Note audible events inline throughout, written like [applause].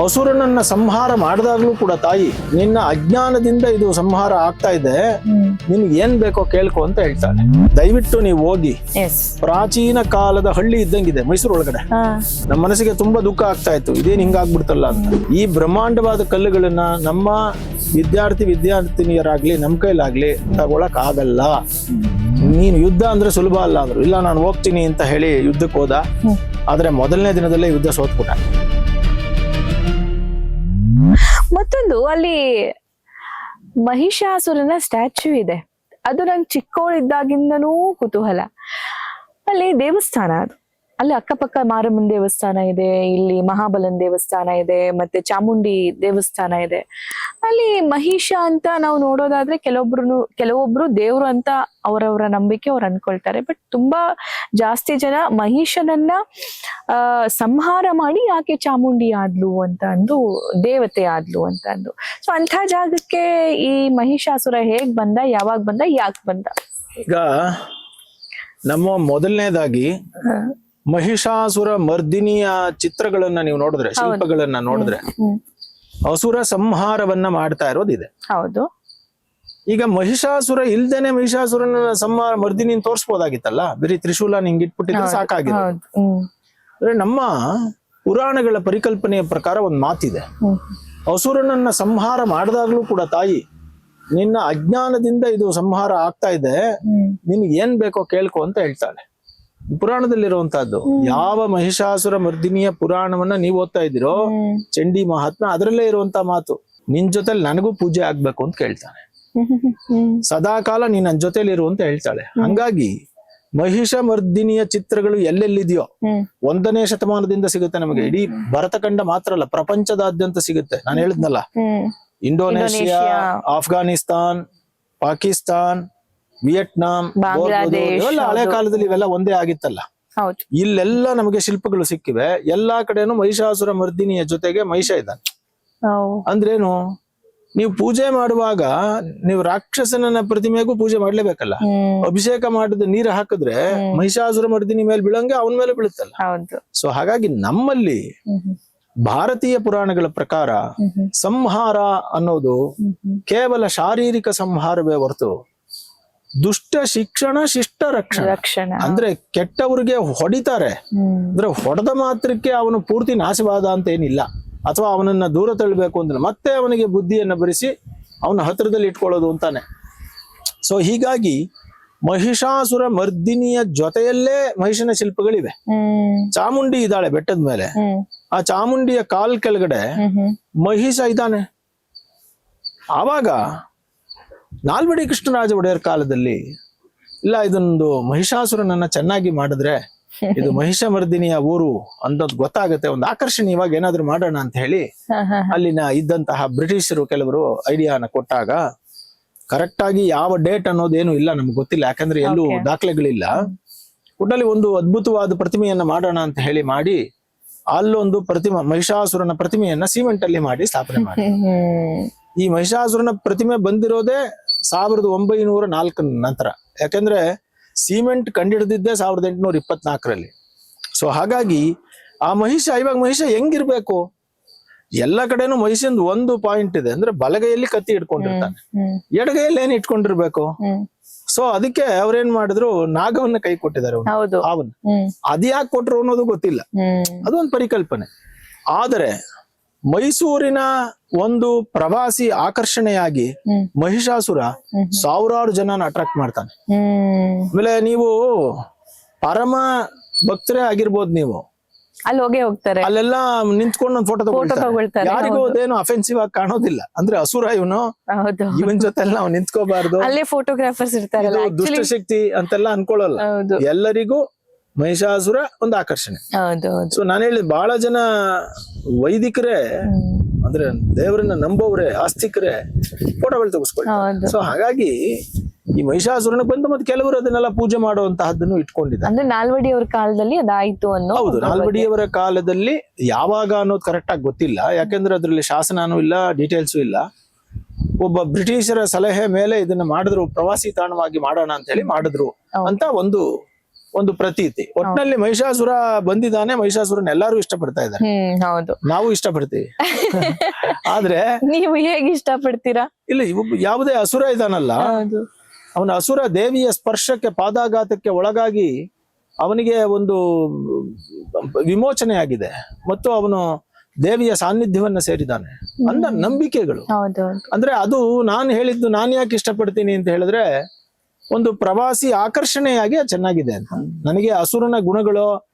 ಅಸುರನನ್ನ ಸಂಹಾರ ಮಾಡಿದಾಗ್ಲೂ ಕೂಡ ತಾಯಿ ನಿನ್ನ ಅಜ್ಞಾನದಿಂದ ಇದು ಸಂಹಾರ ಆಗ್ತಾ ಇದೆ. ನಿನ್ಗೆ ಏನ್ ಬೇಕೋ ಕೇಳ್ಕೊ ಅಂತ ಹೇಳ್ತಾನೆ ದಯವಿಟ್ಟು ನೀವು ಹೋಗಿ. ಪ್ರಾಚೀನ ಕಾಲದ ಹಳ್ಳಿ ಇದ್ದಂಗಿದೆ ಮೈಸೂರು ಒಳಗಡೆ. ನಮ್ಮ ಮನಸ್ಸಿಗೆ ತುಂಬಾ ದುಃಖ ಆಗ್ತಾ ಇತ್ತು. ಇದೇನ್ ಹಿಂಗಾಗ್ಬಿಡ್ತಲ್ಲ ಅಂತ. ಈ ಬ್ರಹ್ಮಾಂಡವಾದ ಕಲ್ಲುಗಳನ್ನ ನಮ್ಮ ವಿದ್ಯಾರ್ಥಿ ವಿದ್ಯಾರ್ಥಿನಿಯರಾಗ್ಲಿ ನಮ್ಮ ಕೈಲಾಗ್ಲಿ ತಗೊಳಕ್ ಆಗಲ್ಲ. ನೀನು ಯುದ್ಧ ಅಂದ್ರೆ ಸುಲಭ ಅಲ್ಲ ಅಂದ್ರು. ಇಲ್ಲ ನಾನು ಹೋಗ್ತೀನಿ ಅಂತ ಹೇಳಿ ಯುದ್ಧಕ್ಕೆ ಹೋದ ಆದ್ರೆ ಮೊದಲನೇ ದಿನದಲ್ಲೇ ಯುದ್ಧ ಸೋತ್ಬಿಟ್ಟ. ಮತ್ತೊಂದು ಅಲ್ಲಿ ಮಹಿಷಾಸುರನ ಸ್ಟ್ಯಾಚ್ಯೂ ಇದೆ. ಅದು ನಂಗೆ ಚಿಕ್ಕವಳಿದ್ದಾಗಿಂದನೂ ಕುತೂಹಲ. ಅಲ್ಲಿ ದೇವಸ್ಥಾನ ಅದು. ಅಲ್ಲಿ ಅಕ್ಕಪಕ್ಕ ಮಾರಮ್ಮನ್ ದೇವಸ್ಥಾನ ಇದೆ ಇಲ್ಲಿ ಮಹಾಬಲನ್ ದೇವಸ್ಥಾನ ಇದೆ ಮತ್ತೆ ಚಾಮುಂಡಿ ದೇವಸ್ಥಾನ ಇದೆ. ಅಲ್ಲಿ ಮಹಿಷ ಅಂತ ನಾವು ನೋಡೋದಾದ್ರೆ ಕೆಲವೊಬ್ರು ಕೆಲವೊಬ್ರು ದೇವ್ರು ಅಂತ ಅವರವರ ನಂಬಿಕೆ ಅವ್ರು ಅನ್ಕೊಳ್ತಾರೆ ಬಟ್ ತುಂಬಾ ಜಾಸ್ತಿ ಜನ ಮಹಿಷನನ್ನ ಆ ಸಂಹಾರ ಮಾಡಿ ಯಾಕೆ ಚಾಮುಂಡಿ ಆದ್ಲು ಅಂತ ಅಂದು ದೇವತೆ ಆದ್ಲು ಅಂತ ಅಂದು. ಸೊ ಅಂಥ ಜಾಗಕ್ಕೆ ಈ ಮಹಿಷಾಸುರ ಹೇಗ್ ಬಂದ ಯಾವಾಗ ಬಂದ ಯಾಕೆ ಬಂದ? ಈಗ ನಮ್ಮ ಮೊದಲನೇದಾಗಿ ಮಹಿಷಾಸುರ ಮರ್ದಿನಿಯ ಚಿತ್ರಗಳನ್ನ ನೀವು ನೋಡಿದ್ರೆ ಶಿಲ್ಪಗಳನ್ನ ನೋಡಿದ್ರೆ ಅಸುರ ಸಂಹಾರವನ್ನ ಮಾಡ್ತಾ ಇರೋದಿದೆ ಹೌದು. ಈಗ ಮಹಿಷಾಸುರ ಇಲ್ದೇನೆ ಮಹಿಷಾಸುರನ ಸಂಹಾರ ಮರ್ದಿನಿ ತೋರಿಸ್ಬೋದಾಗಿತ್ತಲ್ಲ? ಬರೀ ತ್ರಿಶೂಲ ನಿಂಗೆ ಇಟ್ಬಿಟ್ಟಿದ್ರೆ ಸಾಕಾಗಿದೆ. ಅಂದ್ರೆ ನಮ್ಮ ಪುರಾಣಗಳ ಪರಿಕಲ್ಪನೆಯ ಪ್ರಕಾರ ಒಂದು ಮಾತಿದೆ. ಹಸುರನನ್ನ ಅಸುರನನ್ನ ಸಂಹಾರ ಮಾಡಿದಾಗ್ಲೂ ಕೂಡ ತಾಯಿ ನಿನ್ನ ಅಜ್ಞಾನದಿಂದ ಇದು ಸಂಹಾರ ಆಗ್ತಾ ಇದೆ. ನಿನ್ಗೆ ಏನ್ ಬೇಕೋ ಕೇಳ್ಕೊ ಅಂತ ಹೇಳ್ತಾಳೆ. ಪುರಾಣದಲ್ಲಿರುವಂತಹದ್ದು. ಯಾವ ಮಹಿಷಾಸುರ ಮರ್ದಿನಿಯ ಪುರಾಣವನ್ನ ನೀವು ಓದ್ತಾ ಇದ್ದೀರೋ ಚಂಡಿ ಮಹಾತ್ಮ ಅದರಲ್ಲೇ ಇರುವಂತ ಮಾತು. ನಿನ್ ಜೊತೆಲಿ ನನಗೂ ಪೂಜೆ ಆಗ್ಬೇಕು ಅಂತ ಕೇಳ್ತಾನೆ. [laughs] ಸದಾಕಾಲ ಸದಾ ಕಾಲ ನೀನ್ ನನ್ನ ಜೊತೆಲಿ ಇರು ಅಂತ ಹೇಳ್ತಾಳೆ. ಹಂಗಾಗಿ ಮಹಿಷ ಮರ್ದಿನಿಯ ಚಿತ್ರಗಳು ಎಲ್ಲೆಲ್ಲಿದೆಯೋ ಒಂದನೇ ಶತಮಾನದಿಂದ ಸಿಗುತ್ತೆ ನಮಗೆ. ಇಡೀ ಭರತಖಂಡ ಮಾತ್ರ ಅಲ್ಲ ಪ್ರಪಂಚದಾದ್ಯಂತ ಸಿಗುತ್ತೆ. ನಾನು ಹೇಳಿದ್ನಲ್ಲ. ಇಂಡೋನೇಷಿಯಾ, ಆಫ್ಘಾನಿಸ್ತಾನ್ ಪಾಕಿಸ್ತಾನ್ ವಿಯೆಟ್ನಾಂ ಇವೆಲ್ಲ ಹಳೆ ಕಾಲದಲ್ಲಿ ಇವೆಲ್ಲ ಒಂದೇ ಆಗಿತ್ತಲ್ಲ. ಇಲ್ಲೆಲ್ಲ ನಮಗೆ ಶಿಲ್ಪಗಳು ಸಿಕ್ಕಿವೆ. ಎಲ್ಲಾ ಕಡೆನು ಮಹಿಷಾಸುರ ಮರ್ದಿನಿಯ ಜೊತೆಗೆ ಮಹಿಷ ಇದ್ದಾನೆ. ಅಂದ್ರೇನು? ನೀವು ಪೂಜೆ ಮಾಡುವಾಗ ನೀವು ರಾಕ್ಷಸನ ಪ್ರತಿಮೆಗೂ ಪೂಜೆ ಮಾಡ್ಲೇಬೇಕಲ್ಲ. ಅಭಿಷೇಕ ಮಾಡಿದ ನೀರು ಹಾಕಿದ್ರೆ ಮಹಿಷಾಸುರ ಮರ್ದಿನಿ ಮೇಲೆ ಬೀಳಂಗೆ ಅವನ ಮೇಲೆ ಬೀಳುತ್ತಲ್ಲ. ಸೊ ಹಾಗಾಗಿ ನಮ್ಮಲ್ಲಿ ಭಾರತೀಯ ಪುರಾಣಗಳ ಪ್ರಕಾರ ಸಂಹಾರ ಅನ್ನೋದು ಕೇವಲ ಶಾರೀರಿಕ ಸಂಹಾರವೇ ಹೊರತು ದುಷ್ಟ ಶಿಕ್ಷಣ ಶಿಷ್ಟ ರಕ್ಷಣೆ. ರಕ್ಷಣಾ. ಅಂದ್ರೆ ಕೆಟ್ಟವ್ರಿಗೆ ಹೊಡಿತಾರೆ. ಅಂದ್ರೆ ಹೊಡೆದ ಮಾತ್ರಕ್ಕೆ ಅವನು ಪೂರ್ತಿ ನಾಶವಾದ ಅಂತ ಏನಿಲ್ಲ. ಅಥವಾ ಅವನನ್ನ ದೂರ ತಳ್ಳಬೇಕು ಅಂದ್ರೆ ಮತ್ತೆ ಅವನಿಗೆ ಬುದ್ಧಿಯನ್ನು ಬರೆಸಿ ಅವನ ಹತ್ರದಲ್ಲಿ ಇಟ್ಕೊಳ್ಳೋದು ಅಂತಾನೆ. ಸೊ ಹೀಗಾಗಿ ಮಹಿಷಾಸುರ ಮರ್ದಿನಿಯ ಜೊತೆಯಲ್ಲೇ ಮಹಿಷನ ಶಿಲ್ಪಗಳಿವೆ. ಚಾಮುಂಡಿ ಇದ್ದಾಳೆ ಬೆಟ್ಟದ ಮೇಲೆ. ಆ ಚಾಮುಂಡಿಯ ಕಾಲ್ ಕೆಳಗಡೆ ಮಹಿಷ ಇದ್ದಾನೆ. ಆವಾಗ ನಾಲ್ವಡಿ ಕೃಷ್ಣರಾಜ ಒಡೆಯರ್ ಕಾಲದಲ್ಲಿ ಇಲ್ಲ ಇದೊಂದು ಮಹಿಷಾಸುರನನ್ನ ಚೆನ್ನಾಗಿ ಮಾಡಿದ್ರೆ ಇದು [laughs] ಮಹಿಷಮರ್ದಿನಿಯ ಊರು ಅಂತದ್ ಗೊತ್ತಾಗುತ್ತೆ ಒಂದು ಆಕರ್ಷಣೀಯವಾಗಿ ಏನಾದ್ರು ಮಾಡೋಣ ಅಂತ ಹೇಳಿ. ಅಲ್ಲಿನ ಇದ್ದಂತಹ ಬ್ರಿಟಿಷರು ಕೆಲವರು ಐಡಿಯಾನ ಕೊಟ್ಟಾಗ ಕರೆಕ್ಟ್ ಆಗಿ ಯಾವ ಡೇಟ್ ಅನ್ನೋದೇನು ಇಲ್ಲ ನಮ್ಗೆ ಗೊತ್ತಿಲ್ಲ ಯಾಕಂದ್ರೆ ಎಲ್ಲೂ. ದಾಖಲೆಗಳಿಲ್ಲ ಒಟ್ಟಲ್ಲಿ ಒಂದು ಅದ್ಭುತವಾದ ಪ್ರತಿಮೆಯನ್ನ ಮಾಡೋಣ ಅಂತ ಹೇಳಿ ಮಾಡಿ ಅಲ್ಲೊಂದು ಪ್ರತಿಮ ಮಹಿಷಾಸುರನ ಪ್ರತಿಮೆಯನ್ನ ಸಿಮೆಂಟ್ ಅಲ್ಲಿ ಮಾಡಿ ಸ್ಥಾಪನೆ [laughs] ಮಾಡಿ ಈ ಮಹಿಷಾಸುರನ ಪ್ರತಿಮೆ ಬಂದಿರೋದೇ ಸಾವಿರದ ಒಂಬೈನೂರ ನಾಲ್ಕರ ನಂತರ ಯಾಕಂದ್ರೆ ಸಿಮೆಂಟ್ ಕಂಡಿಡಿದಿದ್ದೇ ಸಾವಿರದ ಎಂಟುನೂರ ಇಪ್ಪತ್ನಾಲ್ಕರಲ್ಲಿ. ಸೊ ಹಾಗಾಗಿ ಆ ಮಹಿಷ ಇವಾಗ ಮಹಿಷ ಹೆಂಗಿರ್ಬೇಕು? ಎಲ್ಲ ಕಡೆನೂ ಮಹಿಷಿಂದ ಒಂದು ಪಾಯಿಂಟ್ ಇದೆ. ಅಂದ್ರೆ ಬಲಗೈಯಲ್ಲಿ ಕತ್ತಿ ಇಟ್ಕೊಂಡಿರ್ತಾನೆ. ಎಡಗೈಯಲ್ಲಿ ಏನ್ ಇಟ್ಕೊಂಡಿರ್ಬೇಕು? ಸೊ ಅದಕ್ಕೆ ಅವ್ರೇನ್ ಮಾಡಿದ್ರು? ನಾಗವನ್ನ ಕೈ ಕೊಟ್ಟಿದ್ದಾರೆ ಅವನು ಹಾವನ್ನ. ಅದ್ಯಾಕ್ ಕೊಟ್ರು ಅನ್ನೋದು ಗೊತ್ತಿಲ್ಲ. ಅದೊಂದು ಪರಿಕಲ್ಪನೆ. ಆದರೆ ಮೈಸೂರಿನ ಒಂದು ಪ್ರವಾಸಿ ಆಕರ್ಷಣೆಯಾಗಿ ಮಹಿಷಾಸುರ ಸಾವಿರಾರು ಜನನ ಅಟ್ರಾಕ್ಟ್ ಮಾಡ್ತಾನೆ. ಆಮೇಲೆ ನೀವು ಪರಮ ಭಕ್ತರೇ ಆಗಿರ್ಬೋದು ನೀವು. ಅಲ್ಲಿ ಹೋಗಿ ಹೋಗ್ತಾರೆ. ಅಲ್ಲೆಲ್ಲ ನಿಂತ್ಕೊಂಡು ಒಂದು ಫೋಟೋ ತಗೊಳ್ತಾರೆ. ಯಾರಿಗೂ ಅದೇನು ಅಫೆನ್ಸಿವ್ ಆಗಿ ಕಾಣೋದಿಲ್ಲ. ಅಂದ್ರೆ ಅಸುರ ಇವನು. ಇವನ್ ಜೊತೆ ನಾವು ನಿಂತ್ಕೋಬಾರ್ದು. ಅಲ್ಲೇ ಫೋಟೋಗ್ರಾಫರ್ಸ್ ಇರ್ತಾರೆ ದುಷ್ಟ ಶಕ್ತಿ ದುಷ್ಟಶಕ್ತಿ ಅಂತೆಲ್ಲ ಅನ್ಕೊಳ್ಳಲ್ಲ. ಎಲ್ಲರಿಗೂ ಮಹಿಷಾಸುರ ಒಂದು ಆಕರ್ಷಣೆ. ಸೊ ನಾನು ಹೇಳಿದ್ ಬಹಳ ಜನ ವೈದಿಕರೇ ಅಂದ್ರೆ ದೇವರನ್ನ ನಂಬೋವ್ರೆ ಆಸ್ತಿಕರೇ ಫೋಟೋಗಳು ತೆಗೆಸ್ಕೊಳ್ತಾರೆ. ಸೊ ಹಾಗಾಗಿ ಈ ಮಹಿಷಾಸುರನ ಬಂದು ಮತ್ತೆ ಕೆಲವರು ಅದನ್ನೆಲ್ಲ ಪೂಜೆ ಮಾಡುವಂತಹದ್ದನ್ನು ಇಟ್ಕೊಂಡಿದ್ದಾರೆ. ಅಂದ್ರೆ ನಾಲ್ವಡಿಯವರ ಕಾಲದಲ್ಲಿ ಅದಾಯ್ತು ಅನ್ನೋ ಹೌದು ನಾಲ್ವಡಿಯವರ ಕಾಲದಲ್ಲಿ ಯಾವಾಗ ಅನ್ನೋದು ಕರೆಕ್ಟ್ ಆಗಿ ಗೊತ್ತಿಲ್ಲ. ಯಾಕೆಂದ್ರೆ ಅದರಲ್ಲಿ ಶಾಸನನೂ ಇಲ್ಲ ಡೀಟೇಲ್ಸು ಇಲ್ಲ. ಒಬ್ಬ ಬ್ರಿಟಿಷರ ಸಲಹೆ ಮೇಲೆ ಇದನ್ನ ಮಾಡಿದ್ರು ಪ್ರವಾಸಿ ತಾಣವಾಗಿ ಮಾಡೋಣ ಅಂತ ಹೇಳಿ ಮಾಡಿದ್ರು ಅಂತ ಒಂದು ಒಂದು ಪ್ರತೀತಿ. ಒಟ್ನಲ್ಲಿ ಮಹಿಷಾಸುರ ಬಂದಿದ್ದಾನೆ ಮಹಿಷಾಸುರನ್ ಎಲ್ಲಾರು ಇಷ್ಟಪಡ್ತಾ ಇದ್ದಾರೆ. ಹ್ಮ್ ಹೌದು. ನಾವು ಇಷ್ಟಪಡ್ತೀವಿ. [laughs] ಆದ್ರೆ ನೀವು ಹೇಗೆ ಇಷ್ಟಪಡ್ತೀರಾ? ಇಲ್ಲ ಯಾವುದೇ ಅಸುರ ಇದಾನಲ್ಲ ಹೌದು. ಅವನ ಅಸುರ ದೇವಿಯ ಸ್ಪರ್ಶಕ್ಕೆ ಪಾದಾಘಾತಕ್ಕೆ ಒಳಗಾಗಿ ಅವನಿಗೆ ಒಂದು ವಿಮೋಚನೆ ಆಗಿದೆ ಮತ್ತು ಅವನು ದೇವಿಯ ಸಾನ್ನಿಧ್ಯವನ್ನ ಸೇರಿದ್ದಾನೆ. ಅಂದ ನಂಬಿಕೆಗಳು. ಹೌದು. ಅಂದ್ರೆ ಅದು ನಾನು ಹೇಳಿದ್ದು ನಾನು ಯಾಕೆ ಇಷ್ಟಪಡ್ತೀನಿ ಅಂತ ಹೇಳಿದ್ರೆ ಒಂದು ಪ್ರವಾಸಿ ಆಕರ್ಷಣೆಯಾಗಿ ಚೆನ್ನಾಗಿದೆ ಅಂತ. ನನಗೆ ಅಸುರನ ಗುಣಗಳು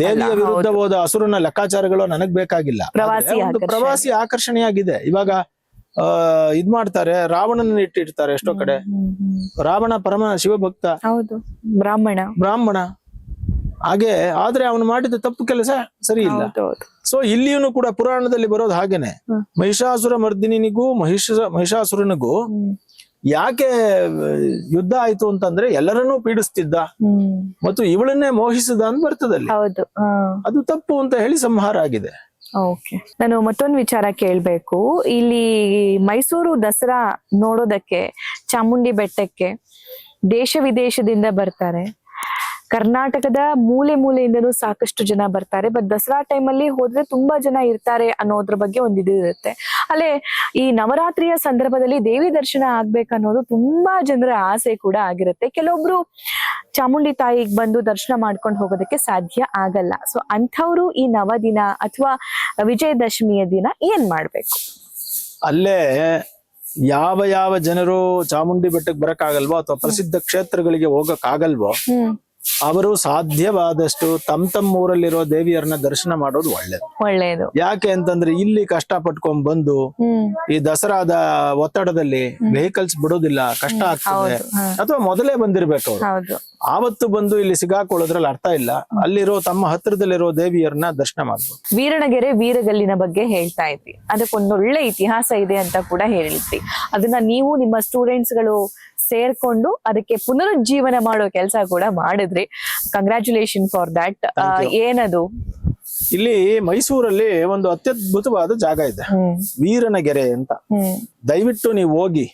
ದೇವಿಯ ವಿರುದ್ಧ ಹೋದ. ಅಸುರನ ಲೆಕ್ಕಾಚಾರಗಳು ನನಗ್ ಬೇಕಾಗಿಲ್ಲ. ಪ್ರವಾಸಿ ಒಂದು ಪ್ರವಾಸಿ ಆಕರ್ಷಣೆಯಾಗಿದೆ. ಇವಾಗ ಆ ಇದ್ ಮಾಡ್ತಾರೆ ರಾವಣನ ಇಟ್ಟಿರ್ತಾರೆ ಎಷ್ಟೋ ಕಡೆ. ರಾವಣ ಪರಮ ಶಿವಭಕ್ತ. ಹೌದು ಬ್ರಾಹ್ಮಣ. ಬ್ರಾಹ್ಮಣ. ಹಾಗೆ ಆದ್ರೆ ಅವನು ಮಾಡಿದ ತಪ್ಪು ಕೆಲಸ ಸರಿ ಇಲ್ಲ. ಸೊ ಇಲ್ಲಿಯೂ ಕೂಡ ಪುರಾಣದಲ್ಲಿ ಬರೋದು ಹಾಗೇನೆ. ಮಹಿಷಾಸುರ ಮರ್ದಿನಿಗೂ ಮಹಿಷ ಮಹಿಷಾಸುರನಿಗೂ. ಯಾಕೆ ಯುದ್ಧ ಆಯ್ತು ಅಂತಂದ್ರೆ ಎಲ್ಲರನ್ನೂ ಪೀಡಿಸ್ತಿದ್ದ. ಮತ್ತು ಇವಳನ್ನೇ ಮೋಹಿಸಿದ ಅಂತ ಬರ್ತದಲ್ಲಿ ಹೌದು. ಅದು ತಪ್ಪು ಅಂತ ಹೇಳಿ ಸಂಹಾರ ಆಗಿದೆ. ಓಕೆ. ನಾನು ಮತ್ತೊಂದು ವಿಚಾರ ಕೇಳ್ಬೇಕು. ಇಲ್ಲಿ ಮೈಸೂರು ದಸರಾ ನೋಡೋದಕ್ಕೆ ಚಾಮುಂಡಿ ಬೆಟ್ಟಕ್ಕೆ ದೇಶ ವಿದೇಶದಿಂದ ಬರ್ತಾರೆ. ಕರ್ನಾಟಕದ ಮೂಲೆ ಮೂಲೆಯಿಂದನೂ ಸಾಕಷ್ಟು ಜನ ಬರ್ತಾರೆ. ಬಟ್ ದಸರಾ ಟೈಮಲ್ಲಿ ಹೋದ್ರೆ ತುಂಬಾ ಜನ ಇರ್ತಾರೆ ಅನ್ನೋದ್ರ ಬಗ್ಗೆ ಒಂದು ಇದು ಇರುತ್ತೆ ಅಲ್ಲೇ ಈ ನವರಾತ್ರಿಯ ಸಂದರ್ಭದಲ್ಲಿ ದೇವಿ ದರ್ಶನ ಆಗ್ಬೇಕನ್ನೋದು ತುಂಬಾ ಜನರ ಆಸೆ ಕೂಡ ಆಗಿರುತ್ತೆ. ಕೆಲವೊಬ್ರು ಚಾಮುಂಡಿ ತಾಯಿಗೆ ಬಂದು ದರ್ಶನ ಮಾಡ್ಕೊಂಡು ಹೋಗೋದಕ್ಕೆ ಸಾಧ್ಯ ಆಗಲ್ಲ. ಸೊ ಅಂಥವ್ರು ಈ ನವದಿನ ಅಥವಾ ವಿಜಯದಶಮಿಯ ದಿನ ಏನ್ ಮಾಡ್ಬೇಕು? ಅಲ್ಲೇ ಯಾವ ಯಾವ ಜನರು ಚಾಮುಂಡಿ ಬೆಟ್ಟಕ್ಕೆ ಬರಕ್ಕಾಗಲ್ವೋ ಅಥವಾ ಪ್ರಸಿದ್ಧ ಕ್ಷೇತ್ರಗಳಿಗೆ ಹೋಗಕ್ಕಾಗಲ್ವೋ ಹ್ಮ್. ಅವರು ಸಾಧ್ಯವಾದಷ್ಟು ತಮ್ ತಮ್ಮ ಊರಲ್ಲಿರೋ ದೇವಿಯರನ್ನ ದರ್ಶನ ಮಾಡೋದು ಒಳ್ಳೇದು. ಒಳ್ಳೇದು. ಯಾಕೆ ಅಂತಂದ್ರೆ ಇಲ್ಲಿ ಕಷ್ಟ ಪಟ್ಕೊಂಡ್ ಬಂದು ಈ ದಸರಾದ ಒತ್ತಡದಲ್ಲಿ ವೆಹಿಕಲ್ಸ್ ಬಿಡೋದಿಲ್ಲ ಕಷ್ಟ ಆಗ್ತದೆ. ಅಥವಾ ಮೊದಲೇ ಬಂದಿರ್ಬೇಕು ಅವ್ರು. ಆವತ್ತು ಬಂದು ಇಲ್ಲಿ ಸಿಗಾಕೊಳ್ಳೋದ್ರಲ್ಲಿ ಅರ್ಥ ಇಲ್ಲ. ಅಲ್ಲಿರೋ ತಮ್ಮ ಹತ್ರದಲ್ಲಿರೋ ದೇವಿಯರನ್ನ ದರ್ಶನ ಮಾಡ್ಬೋದು. ವೀರಣಗೆರೆ ವೀರಗಲ್ಲಿನ ಬಗ್ಗೆ ಹೇಳ್ತಾ ಇದ್ವಿ. ಅದಕ್ಕೊಂದೊಳ್ಳೆ ಇತಿಹಾಸ ಇದೆ ಅಂತ ಕೂಡ ಹೇಳಿದ್ವಿ. ಅದನ್ನ ನೀವು ನಿಮ್ಮ ಸ್ಟೂಡೆಂಟ್ಸ್ಗಳು ಸೇರ್ಕೊಂಡು ಅದಕ್ಕೆ ಪುನರುಜ್ಜೀವನ ಮಾಡೋ ಕೆಲಸ ಕೂಡ ಮಾಡಿದ್ರಿ. Congratulation for that. ಏನದು? ಇಲ್ಲಿ ಮೈಸೂರಲ್ಲಿ ಒಂದು ಅತ್ಯದ್ಭುತವಾದ ಜಾಗ ಇದೆ. ವೀರನ ವೀರನಗೆರೆ ಅಂತ. ದಯವಿಟ್ಟು ನೀವು ಹೋಗಿ.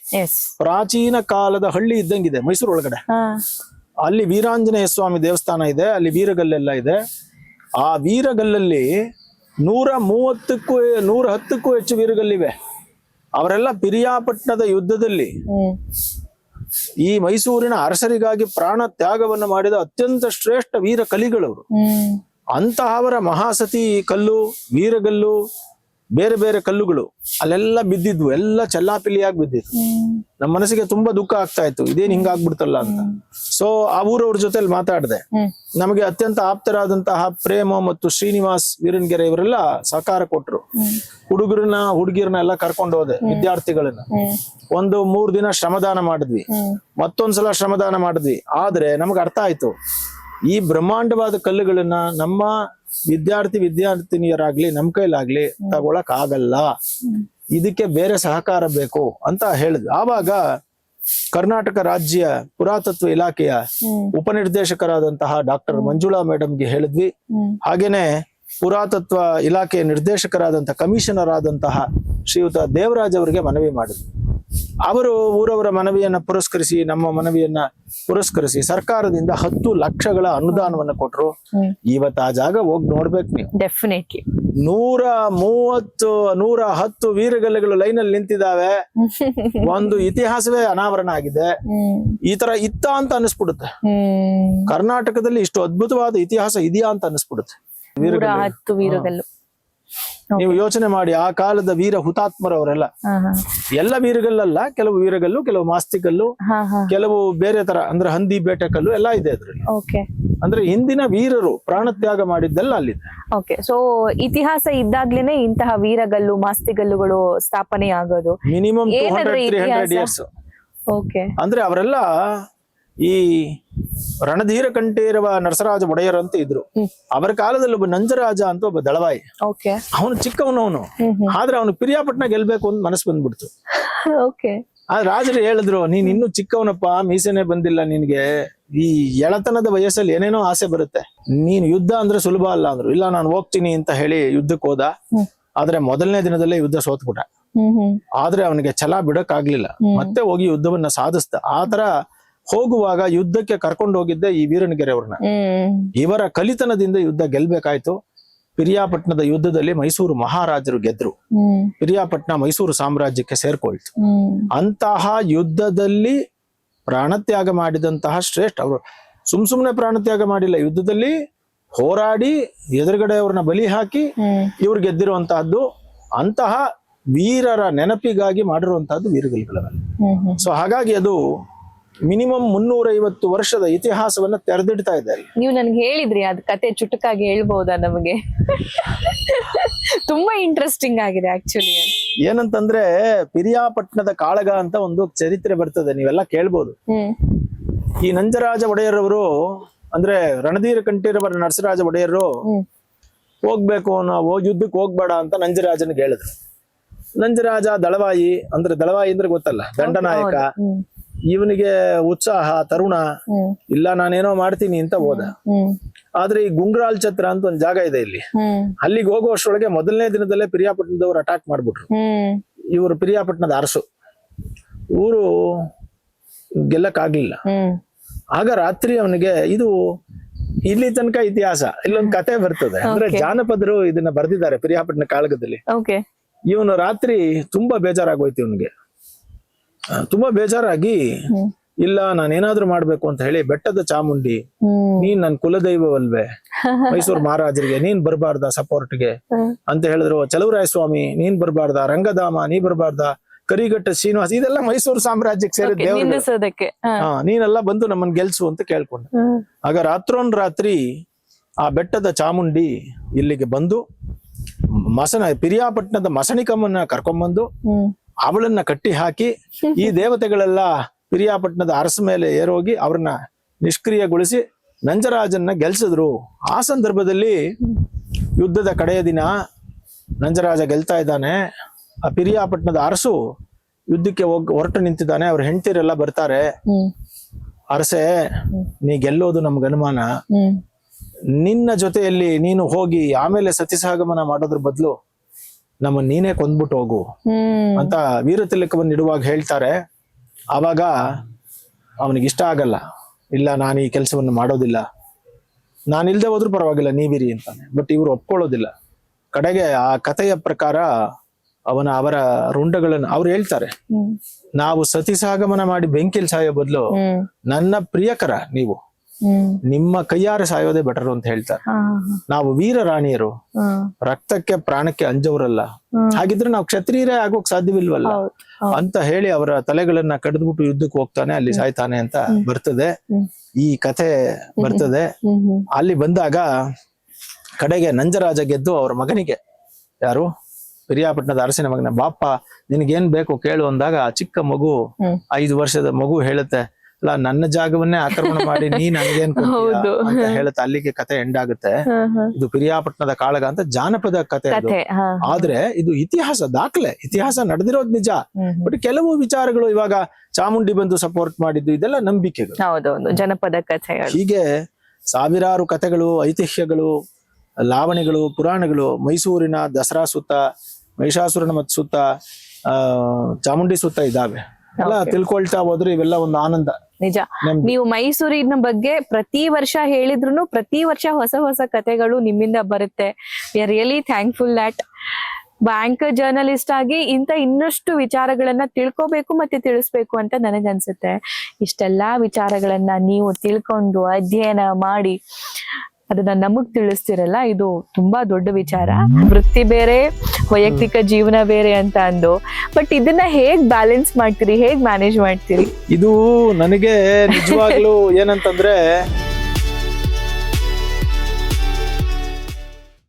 ಪ್ರಾಚೀನ ಕಾಲದ ಹಳ್ಳಿ ಇದ್ದಂಗಿದೆ ಮೈಸೂರು ಒಳಗಡೆ. ಅಲ್ಲಿ ವೀರಾಂಜನೇಯ ಸ್ವಾಮಿ ದೇವಸ್ಥಾನ ಇದೆ ಅಲ್ಲಿ ವೀರಗಲ್ಲೆಲ್ಲ ಇದೆ. ಆ ವೀರಗಲ್ಲಲ್ಲಿ ನೂರ ಮೂವತ್ತಕ್ಕೂ ನೂರ ಹತ್ತಕ್ಕೂ ಹೆಚ್ಚು ವೀರಗಲ್ಲಿವೆ. ಅವರೆಲ್ಲ ಪಿರಿಯಾಪಟ್ಟಣದ ಯುದ್ಧದಲ್ಲಿ ಈ ಮೈಸೂರಿನ ಅರಸರಿಗಾಗಿ ಪ್ರಾಣ ತ್ಯಾಗವನ್ನು ಮಾಡಿದ ಅತ್ಯಂತ ಶ್ರೇಷ್ಠ ವೀರ ಕಲಿಗಳವರು. ಅಂತಹವರ ಮಹಾಸತಿ ಕಲ್ಲು ವೀರಗಲ್ಲು ಬೇರೆ ಬೇರೆ ಕಲ್ಲುಗಳು ಅಲ್ಲೆಲ್ಲ ಬಿದ್ದಿದ್ವು. ಎಲ್ಲ ಚಲ್ಲಾಪಿಲಿಯಾಗಿ ಬಿದ್ದಿತ್ತು. ನಮ್ಮ ಮನಸ್ಸಿಗೆ ತುಂಬಾ ದುಃಖ ಆಗ್ತಾ ಇತ್ತು. ಇದೇನ್ ಹಿಂಗಾಗ್ಬಿಡ್ತಲ್ಲ ಅಂತ. ಸೊ ಆ ಊರವ್ರ ಜೊತೆಲಿ ಮಾತಾಡಿದೆ. ನಮಗೆ ಅತ್ಯಂತ ಆಪ್ತರಾದಂತಹ ಪ್ರೇಮ ಮತ್ತು ಶ್ರೀನಿವಾಸ್ ವೀರನ್ಗೆರೆ ಇವರೆಲ್ಲ ಸಹಕಾರ ಕೊಟ್ರು. ಹುಡುಗರನ್ನ ಹುಡುಗಿರನ್ನ ಎಲ್ಲ ಕರ್ಕೊಂಡು ಹೋದೆ ವಿದ್ಯಾರ್ಥಿಗಳನ್ನ. ಒಂದು ಮೂರ್ ದಿನ ಶ್ರಮದಾನ ಮಾಡಿದ್ವಿ. ಮತ್ತೊಂದ್ಸಲ ಶ್ರಮದಾನ ಮಾಡಿದ್ವಿ. ಆದ್ರೆ ನಮ್ಗೆ ಅರ್ಥ ಆಯ್ತು. ಈ ಬ್ರಹ್ಮಾಂಡವಾದ ಕಲ್ಲುಗಳನ್ನ ನಮ್ಮ ವಿದ್ಯಾರ್ಥಿ ವಿದ್ಯಾರ್ಥಿನಿಯರಾಗ್ಲಿ ನಮ್ ಕೈಲಾಗ್ಲಿ ತಗೊಳಕ್ ಆಗಲ್ಲ. ಇದಕ್ಕೆ ಬೇರೆ ಸಹಕಾರ ಬೇಕು ಅಂತ ಹೇಳಿದ್ವಿ ಆವಾಗ ಕರ್ನಾಟಕ ರಾಜ್ಯ ಪುರಾತತ್ವ ಇಲಾಖೆಯ ಉಪ ಉಪನಿರ್ದೇಶಕರಾದಂತಹ ಡಾಕ್ಟರ್ ಮಂಜುಳಾ ಮೇಡಮ್ಗೆ ಹೇಳಿದ್ವಿ. ಹಾಗೇನೆ ಪುರಾತತ್ವ ಇಲಾಖೆಯ ನಿರ್ದೇಶಕರಾದಂತಹ ಕಮಿಷನರ್ ಆದಂತಹ ಶ್ರೀಯುತ ದೇವರಾಜ್ ಅವರಿಗೆ ಮನವಿ ಮಾಡಿದ್ವಿ. ಅವರು ಊರವರ ಮನವಿಯನ್ನ ಪುರಸ್ಕರಿಸಿ ನಮ್ಮ ಮನವಿಯನ್ನ ಪುರಸ್ಕರಿಸಿ ಸರ್ಕಾರದಿಂದ ಹತ್ತು ಲಕ್ಷಗಳ ಅನುದಾನವನ್ನ ಕೊಟ್ರು. ಹ್ಮ್. ಇವತ್ತು ಆ ಜಾಗ ಹೋಗಿ ನೋಡ್ಬೇಕು ನೀವು. ಡೆಫಿನೆಟ್ಲಿ ನೂರ ಮೂವತ್ತು ನೂರ ಹತ್ತು ವೀರಗಲ್ಲುಗಳು ಲೈನಲ್ಲಿ ನಿಂತಿದ್ದಾವೆ. [laughs] ಒಂದು ಇತಿಹಾಸವೇ ಅನಾವರಣ ಆಗಿದೆ. ಈ ತರ ಇತ್ತ ಅಂತ ಅನಿಸ್ಬಿಡುತ್ತೆ ಕರ್ನಾಟಕದಲ್ಲಿ ಇಷ್ಟು ಅದ್ಭುತವಾದ ಇತಿಹಾಸ ಇದೆಯಾ ಅಂತ ಅನಿಸ್ಬಿಡುತ್ತೆ. ಹತ್ತು ವೀರಗಲ್ಲು. ನೀವು ಯೋಚನೆ ಮಾಡಿ ಆ ಕಾಲದ ವೀರ ಹುತಾತ್ಮರವರೆಲ್ಲ. ಎಲ್ಲ ವೀರಗಲ್ಲಲ್ಲ ಕೆಲವು ವೀರಗಲ್ಲು ಕೆಲವು ಮಾಸ್ತಿಗಲ್ಲು ಕೆಲವು ಬೇರೆ ತರ ಅಂದ್ರೆ ಹಂದಿ ಬೇಟಕಲ್ಲು ಎಲ್ಲ ಇದೆ ಅದ್ರಲ್ಲಿ. ಅಂದ್ರೆ ಹಿಂದಿನ ವೀರರು ಪ್ರಾಣತ್ಯಾಗ ಮಾಡಿದ್ದೆಲ್ಲ ಅಲ್ಲಿದೆ. ಓಕೆ ಸೊ ಇತಿಹಾಸ ಇದ್ದಾಗ್ಲೇನೆ ಇಂತಹ ವೀರಗಲ್ಲು ಮಾಸ್ತಿಗಲ್ಲುಗಳು ಸ್ಥಾಪನೆ ಆಗೋದು minimum two hundred three hundred? Years okay ಅಂದ್ರೆ ಅವರೆಲ್ಲ ಈ ರಣಧೀರ ಕಂಠೀರವ ನರಸರಾಜ ಒಡೆಯರ್ ಅಂತ ಇದ್ರು ಅವರ ಕಾಲದಲ್ಲಿ ಒಬ್ಬ ನಂಜರಾಜ ಅಂತ ಒಬ್ಬ ದಳವಾಯಿ. ಅವನು ಚಿಕ್ಕವನು ಅವನು ಆದ್ರೆ ಅವನು ಪಿರಿಯಾಪಟ್ಟಣ ಗೆಲ್ಬೇಕು ಅಂತ ಮನಸ್ಸು ಬಂದ್ಬಿಡ್ತು. ಆ ರಾಜರು ಹೇಳಿದ್ರು ನೀನ್ ಇನ್ನು ಚಿಕ್ಕವನಪ್ಪ ಮೀಸೆನೆ ಬಂದಿಲ್ಲ ನಿನ್ಗೆ. ಈ ಎಳತನದ ವಯಸ್ಸಲ್ಲಿ ಏನೇನೋ ಆಸೆ ಬರುತ್ತೆ. ನೀನ್ ಯುದ್ಧ ಅಂದ್ರೆ ಸುಲಭ ಅಲ್ಲ ಅಂದ್ರು. ಇಲ್ಲ ನಾನು ಹೋಗ್ತೀನಿ ಅಂತ ಹೇಳಿ ಯುದ್ಧಕ್ಕೆ ಹೋದ. ಆದ್ರೆ ಮೊದಲನೇ ದಿನದಲ್ಲೇ ಯುದ್ಧ ಸೋತ್ಬಿಟ್ಟ. ಆದ್ರೆ ಅವನಿಗೆ ಛಲ ಬಿಡಕ್ ಆಗ್ಲಿಲ್ಲ ಮತ್ತೆ ಹೋಗಿ ಯುದ್ಧವನ್ನ ಸಾಧಿಸ್ತ ಆತರ ಹೋಗುವಾಗ ಯುದ್ಧಕ್ಕೆ ಕರ್ಕೊಂಡು ಹೋಗಿದ್ದೆ ಈ ವೀರನಗೆರೆ ಅವ್ರನ್ನ ಇವರ ಕಲಿತನದಿಂದ ಯುದ್ಧ ಗೆಲ್ಬೇಕಾಯ್ತು. ಪಿರಿಯಾಪಟ್ಟಣದ ಯುದ್ಧದಲ್ಲಿ ಮೈಸೂರು ಮಹಾರಾಜರು ಗೆದ್ರು. ಪಿರಿಯಾಪಟ್ಟಣ ಮೈಸೂರು ಸಾಮ್ರಾಜ್ಯಕ್ಕೆ ಸೇರ್ಕೊಳ್ತು. ಅಂತಹ ಯುದ್ಧದಲ್ಲಿ ಪ್ರಾಣತ್ಯಾಗ ಮಾಡಿದಂತಹ ಶ್ರೇಷ್ಠ ಅವರು. ಸುಮ್ ಸುಮ್ನೆ ಪ್ರಾಣತ್ಯಾಗ ಮಾಡಿಲ್ಲ. ಯುದ್ಧದಲ್ಲಿ ಹೋರಾಡಿ ಎದುರುಗಡೆ ಅವ್ರನ್ನ ಬಲಿ ಹಾಕಿ ಇವ್ರು ಗೆದ್ದಿರುವಂತಹದ್ದು ಅಂತಹ ವೀರರ ನೆನಪಿಗಾಗಿ ಮಾಡಿರುವಂತಹದ್ದು ವೀರಗಲ್ಗಳ ಸೊ ಹಾಗಾಗಿ ಅದು ಮಿನಿಮಮ್ ಮುನ್ನೂರೈವತ್ತು ವರ್ಷದ ಇತಿಹಾಸವನ್ನ ತೆರೆದಿಡ್ತಾ ಇದ್ದಾರೆ. ನೀವು ನನ್ಗೆ ಹೇಳಿದ್ರಿ ಅದ್ ಕತೆ ಚುಟುಕಾಗಿ ಹೇಳ್ಬಹುದಾ ನಮಗೆ? ತುಂಬಾ ಇಂಟ್ರೆಸ್ಟಿಂಗ್ ಆಗಿದೆ ಆಕ್ಚುಲಿ ಏನಂತಂದ್ರೆ ಪಿರಿಯಾಪಟ್ಟಣದ ಕಾಳಗ ಅಂತ ಒಂದು ಚರಿತ್ರೆ ಬರ್ತದೆ ನೀವೆಲ್ಲ ಕೇಳ್ಬೋದು. ಈ ನಂಜರಾಜ ಒಡೆಯರವರು ಅಂದ್ರೆ ರಣಧೀರ ಕಂಠೀರವರ ನರಸರಾಜ ಒಡೆಯರು ಹೋಗ್ಬೇಕು ನಾವು ಯುದ್ಧಕ್ಕೆ ಹೋಗ್ಬೇಡ ಅಂತ ನಂಜರಾಜನಿಗೆ ಹೇಳಿದ್ರು. ನಂಜರಾಜ ದಳವಾಯಿ ಅಂದ್ರೆ ದಳವಾಯಿ ಅಂದ್ರೆ ಗೊತ್ತಲ್ಲ ದಂಡನಾಯಕ. ಇವನಿಗೆ ಉತ್ಸಾಹ ತರುಣ ಇಲ್ಲ ನಾನೇನೋ ಮಾಡ್ತೀನಿ ಅಂತ ಹೋದ. ಆದ್ರೆ ಈ ಗುಂಗ್ರಾಲ್ ಛತ್ರ ಅಂತ ಒಂದ್ ಜಾಗ ಇದೆ ಇಲ್ಲಿ. ಅಲ್ಲಿಗೆ ಹೋಗುವಷ್ಟರೊಳಗೆ ಮೊದಲನೇ ದಿನದಲ್ಲೇ ಪಿರಿಯಾಪಟ್ಟಣದವ್ರು ಅಟ್ಯಾಕ್ ಮಾಡ್ಬಿಟ್ರು. ಇವರು ಪಿರಿಯಾಪಟ್ಟಣದ ಅರಸು. ಊರು ಗೆಲ್ಲಕ್ಕಾಗ್ಲಿಲ್ಲ. ಆಗ ರಾತ್ರಿ ಅವನಿಗೆ ಇದು ಇಲ್ಲಿ ತನಕ ಇತಿಹಾಸ ಇಲ್ಲೊಂದು ಕತೆ ಬರ್ತದೆ. ಅಂದ್ರೆ. ಜಾನಪದರು ಇದನ್ನ ಬರ್ದಿದ್ದಾರೆ ಪಿರಿಯಾಪಟ್ಟಣ ಕಾಳಗದಲ್ಲಿ. ಇವನು ರಾತ್ರಿ ತುಂಬಾ ಬೇಜಾರಾಗೋಯ್ತು ಇವನಿಗೆ. ತುಂಬಾ ಬೇಜಾರಾಗಿ ಇಲ್ಲ ನಾನೇನಾದ್ರೂ ಮಾಡ್ಬೇಕು ಅಂತ ಹೇಳಿ ಬೆಟ್ಟದ ಚಾಮುಂಡಿ ನೀನ್ ನನ್ ಕುಲದೈವವಲ್ವೇ? [laughs] ಮೈಸೂರು ಮಹಾರಾಜರಿಗೆ ನೀನ್ ಬರಬಾರ್ದ ಸಪೋರ್ಟ್ಗೆ. ಅಂತ ಹೇಳಿದ್ರು ಚಲುವರಾಯ ಸ್ವಾಮಿ ನೀನ್ ಬರಬಾರ್ದ? ರಂಗಧಾಮ ನೀ ಬರಬಾರ್ದ? ಕರಿಘಟ್ಟ ಶ್ರೀನಿವಾಸ ಇದೆಲ್ಲ ಮೈಸೂರು ಸಾಮ್ರಾಜ್ಯಕ್ಕೆ ಸೇರಿದ ಹಾ. ನೀನೆಲ್ಲ ಬಂದು ನಮ್ಮನ್ ಗೆಲ್ಸು ಅಂತ ಕೇಳ್ಕೊಂಡೆ. ಆಗ ರಾತ್ರೋನ್ ರಾತ್ರಿ ಆ ಬೆಟ್ಟದ ಚಾಮುಂಡಿ ಇಲ್ಲಿಗೆ ಬಂದು ಮಸನ ಪಿರಿಯಾಪಟ್ಟಣದ ಮಸಣಿಕಮ್ಮನ್ನ ಕರ್ಕೊಂಬಂದು ಹ್ಮ್. ಅವಳನ್ನ ಕಟ್ಟಿ ಹಾಕಿ ಈ [laughs] ದೇವತೆಗಳೆಲ್ಲ ಪಿರಿಯಾಪಟ್ಟಣದ ಅರಸ ಮೇಲೆ ಏರೋಗಿ ಅವ್ರನ್ನ ನಿಷ್ಕ್ರಿಯಗೊಳಿಸಿ ನಂಜರಾಜನ್ನ ಗೆಲ್ಸಿದ್ರು. ಆ ಸಂದರ್ಭದಲ್ಲಿ ಯುದ್ಧದ ಕಡೆಯ ದಿನ ನಂಜರಾಜ ಗೆಲ್ತಾ ಇದ್ದಾನೆ. ಆ ಪಿರಿಯಾಪಟ್ಟಣದ ಅರಸು ಯುದ್ಧಕ್ಕೆ ಹೋಗಿ ಹೊರಟು ನಿಂತಿದ್ದಾನೆ. ಅವ್ರ ಹೆಂಡತಿರೆಲ್ಲ ಬರ್ತಾರೆ. ಅರಸೆ ನೀ ಗೆಲ್ಲೋದು ನಮ್ಗ ಅನುಮಾನ. ನಿನ್ನ ಜೊತೆಯಲ್ಲಿ ನೀನು ಹೋಗಿ ಆಮೇಲೆ ಸತಿಸಹಗಮನ ಮಾಡೋದ್ರ ಬದಲು ನಮ್ಮನ್ನ ನೀನೇ ಕೊಂದ್ಬಿಟ್ಟು ಹೋಗು ಅಂತ ವೀರ ತಿಲಕವನ್ನು ಇಡುವಾಗ ಹೇಳ್ತಾರೆ. ಆವಾಗ ಅವನಿಗೆ ಇಷ್ಟ ಆಗಲ್ಲ. ಇಲ್ಲ ನಾನು ಈ ಕೆಲಸವನ್ನು ಮಾಡೋದಿಲ್ಲ. ನಾನು ಇಲ್ಲದೆ ಹೋದ್ರೂ ಪರವಾಗಿಲ್ಲ ನೀವಿರಿ ಅಂತಾನೆ. ಬಟ್ ಇವರು ಒಪ್ಕೊಳ್ಳೋದಿಲ್ಲ. ಕಡೆಗೆ ಆ ಕಥೆಯ ಪ್ರಕಾರ ಅವನ ಅವರ ರುಂಡಗಳನ್ನು ಅವ್ರು ಹೇಳ್ತಾರೆ. ನಾವು ಸತಿಸಾಗಮನ ಮಾಡಿ ಬೆಂಕಿಲ್ ಸಾಯೋ ಬದಲು ನನ್ನ ಪ್ರಿಯಕರ ನೀವು. ನಿಮ್ಮ ಕೈಯಾರೆ ಸಾಯೋದೇ ಬೆಟರ್ ಅಂತ ಹೇಳ್ತಾರೆ. ನಾವು ವೀರ ರಾಣಿಯರು ರಕ್ತಕ್ಕೆ ಪ್ರಾಣಕ್ಕೆ ಅಂಜವರಲ್ಲ. ಹಾಗಿದ್ರೆ ನಾವು ಕ್ಷತ್ರಿಯರೇ ಆಗೋಕ್ ಸಾಧ್ಯವಿಲ್ವಲ್ಲ. ಅಂತ ಹೇಳಿ ಅವರ ತಲೆಗಳನ್ನ ಕಡಿದ್ಬಿಟ್ಟು ಯುದ್ಧಕ್ಕೆ ಹೋಗ್ತಾನೆ ಅಲ್ಲಿ ಸಾಯ್ತಾನೆ ಅಂತ ಬರ್ತದೆ. ಈ ಕಥೆ ಬರ್ತದೆ. ಅಲ್ಲಿ ಬಂದಾಗ ಕಡೆಗೆ ನಂಜರಾಜ ಗೆದ್ದು ಅವರ ಮಗನಿಗೆ ಯಾರು? ಪಿರಿಯಾಪಟ್ಟಣದ ಅರಸಿನ ಮಗನ ಬಾಪ ನಿನಗೇನ್ ಬೇಕು ಕೇಳು ಅಂದಾಗ ಆ ಚಿಕ್ಕ ಮಗು. ಐದು ವರ್ಷದ ಮಗು ಹೇಳುತ್ತೆ ಅಲ್ಲ ನನ್ನ ಜಾಗವನ್ನೇ ಆಕ್ರಮಣ ಮಾಡಿ ನೀ ನನ್ಗೇನ್ ಕೊಡ್ತೀಯ?" ಅಂತ ಹೇಳುತ್ತೆ. ಅಲ್ಲಿಗೆ ಕತೆ ಎಂಡ್ ಆಗುತ್ತೆ. ಇದು ಪಿರಿಯಾಪಟ್ಟಣದ ಕಾಳಗ ಅಂತ ಜಾನಪದ ಕತೆ ಆದ್ರೆ ಇದು ಇತಿಹಾಸ ದಾಖಲೆ. ಇತಿಹಾಸ ನಡೆದಿರೋದ್ ನಿಜ. ಬಟ್ ಕೆಲವು ವಿಚಾರಗಳು ಇವಾಗ ಚಾಮುಂಡಿ ಬಂದು ಸಪೋರ್ಟ್ ಮಾಡಿದ್ದು ಇದೆಲ್ಲ ನಂಬಿಕೆಗಳು. ಹೌದೌದು. ಜನಪದ ಕಥೆ ಹೀಗೆ ಸಾವಿರಾರು ಕಥೆಗಳು ಐತಿಹ್ಯಗಳು ಲಾವಣಿಗಳು ಪುರಾಣಗಳು ಮೈಸೂರಿನ ದಸರಾ ಸುತ್ತ ಮಹಿಷಾಸುರನ ಮತ್ ಸುತ್ತ ಆ ಚಾಮುಂಡಿ ಸುತ್ತ ಇದಾವೆ ಎಲ್ಲ ತಿಳ್ಕೊಳ್ತಾ ಹೋದ್ರೆ ಇವೆಲ್ಲ ಒಂದು ಆನಂದ. ನಿಜ. ನೀವು ಮೈಸೂರಿನ ಬಗ್ಗೆ ಪ್ರತಿ ವರ್ಷ ಹೇಳಿದ್ರು ಪ್ರತಿ ವರ್ಷ ಹೊಸ ಹೊಸ ಕಥೆಗಳು ನಿಮ್ಮಿಂದ ಬರುತ್ತೆ. We are really thankful that bank journalist ಆಗಿ ಇಂತ ಇನ್ನಷ್ಟು ವಿಚಾರಗಳನ್ನ ತಿಳ್ಕೊಬೇಕು ಮತ್ತೆ ತಿಳಿಸ್ಬೇಕು ಅಂತ ನನಗನ್ಸುತ್ತೆ. ಇಷ್ಟೆಲ್ಲಾ ವಿಚಾರಗಳನ್ನ ನೀವು ತಿಳ್ಕೊಂಡು ಅಧ್ಯಯನ ಮಾಡಿ ಅದನ್ನ ನಮಗ್ ತಿಳಿಸ್ತಿರಲ್ಲ ಇದು ತುಂಬಾ ದೊಡ್ಡ ವಿಚಾರ. ವೃತ್ತಿ ಬೇರೆ ವೈಯಕ್ತಿಕ ಜೀವನ ಬೇರೆ ಅಂತ ಅಂದು. ಬಟ್ ಇದನ್ನ ಹೇಗ್ ಬ್ಯಾಲೆನ್ಸ್ ಮಾಡ್ತೀರಿ ಹೇಗ್ ಮ್ಯಾನೇಜ್ ಮಾಡ್ತೀರಿ? ಇದು ನನಗೆ ನಿಜವಾಗ್ಲೂ [laughs] ಏನಂತಂದ್ರೆ